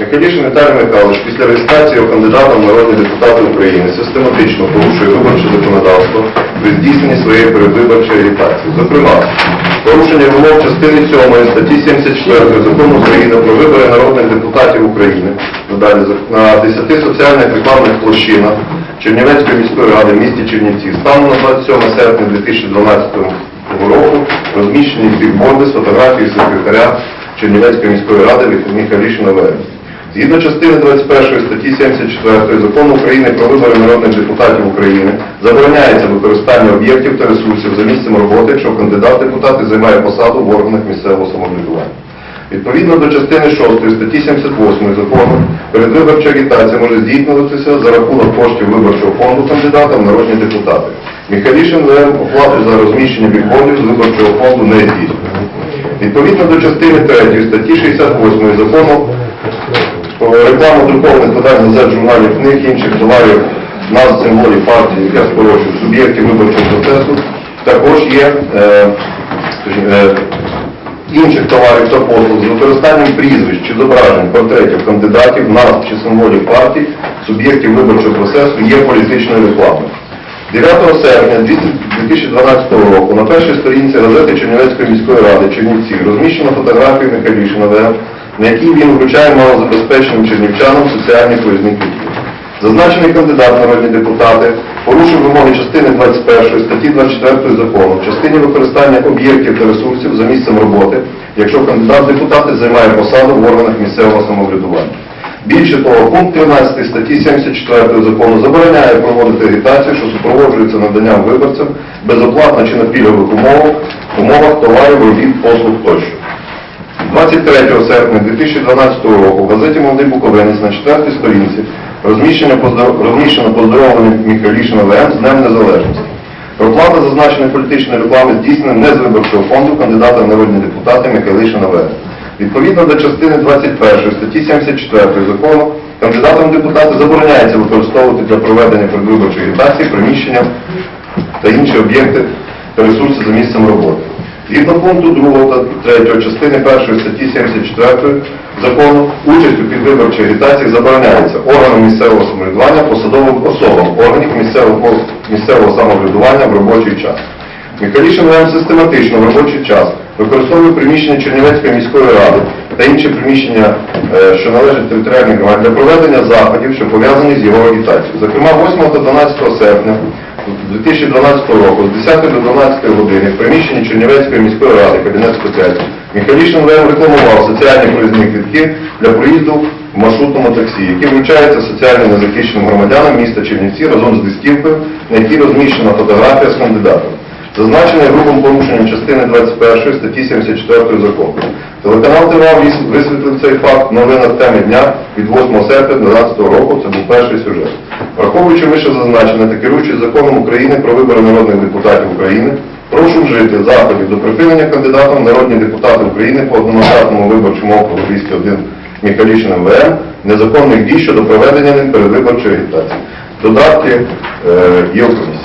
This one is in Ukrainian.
Михайлішин Віталій Михайлович після реєстрації його кандидатом в народні депутати України систематично порушує виборче законодавство при здійсненні своєї передвиборчої агітації. Зокрема, порушення вимог частини 7 статті 74 Закону України про вибори народних депутатів України на 10 соціальних рекламних площинах Чернівецької міської ради в місті Чернівці станом на 27 серпня 2012 року розміщені бікборди з фотографією секретаря Чернівецької міської ради Михайлішина ВР. Згідно частини 21 статті 74 Закону України про вибори народних депутатів України забороняється використання об'єктів та ресурсів за місцем роботи, якщо кандидат в депутати займає посаду в органах місцевого самоврядування. Відповідно до частини 6 статті 78 закону, передвиборча агітація може здійснюватися за рахунок коштів виборчого фонду кандидата в народні депутати. Михайлішин ВМ оплату за розміщення бікбордів з виборчого фонду не здійснює. Відповідно до частини 3 статті 68 закону про рекламу друкованих видань газет, журналів, книг, інших товарів, назв символів партії, яке скорочує суб'єктів виборчого процесу, також є е, е, інших товарів та послуг з використанням прізвищ чи зображень, портретів кандидатів, назв чи символів партій, суб'єктів виборчого процесу є політичною рекламою. 9 серпня 2012 року на першій сторінці газети Чернівецької міської ради Чернівці розміщено фотографію Михайлішина ВМ, на якій він вручає малозабезпеченим чернівчанам соціальні проїзні квитки. Зазначений кандидат народні депутати порушив вимоги частини 21 статті 24 закону в частині використання об'єктів та ресурсів за місцем роботи, якщо кандидат депутати займає посаду в органах місцевого самоврядування. Більше того, пункт 13 статті 74 закону забороняє проводити агітацію, що супроводжується наданням виборцям безоплатно чи на пільгових умовах, умовах товарів, робіт, послуг тощо. 23 серпня 2012 року в газеті «Молодий Буковинець» на четвертій сторінці розміщено поздор- розміщено поздоровлення Михайлішина ВМ з Днем Незалежності. Проплата зазначеної політичної реклами здійснена не з виборчого фонду кандидата в народні депутати Михайлішина ВМ. Відповідно до частини 21 статті 74 закону, кандидатам депутати забороняється використовувати для проведення предвиборчої агітації приміщення та інші об'єкти та ресурси за місцем роботи. Згідно пункту 2 та 3 частини 1 статті 74 закону, участь у підвиборчій агітації забороняється органам місцевого самоврядування, посадовим особам органів місцевого, місцевого самоврядування в робочий час. Михайлішин ВМ систематично в робочий час використовує приміщення Чернівецької міської ради та інші приміщення, е, що належать територіальній громаді, для проведення заходів, що пов'язані з його агітацією. Зокрема, 8 та 12 серпня 2012 року з 10 до 12 години в приміщенні Чернівецької міської ради, кабінет спеціальний, Михайлішин ВМ рекламував соціальні проїзні квитки для проїзду в маршрутному таксі, які вручаються соціально незахищеним громадянам міста Чернівці разом з листівкою, на якій розміщена фотографія з кандидатом. Зазначений грубим порушенням частини 21 статті 74 закону. Телеканал ТВА вис- висвітлив цей факт в новинах темі дня від 8 серпня 2012 року. Це був перший сюжет. Враховуючи вище зазначене та керуючись законом України про вибори народних депутатів України, прошу вжити заходів до припинення кандидатом народні депутати України по одномандатному виборчому округу 201 Михайлішиним ВМ незаконних дій щодо проведення ним передвиборчої агітації. Додатки е, є у комісії.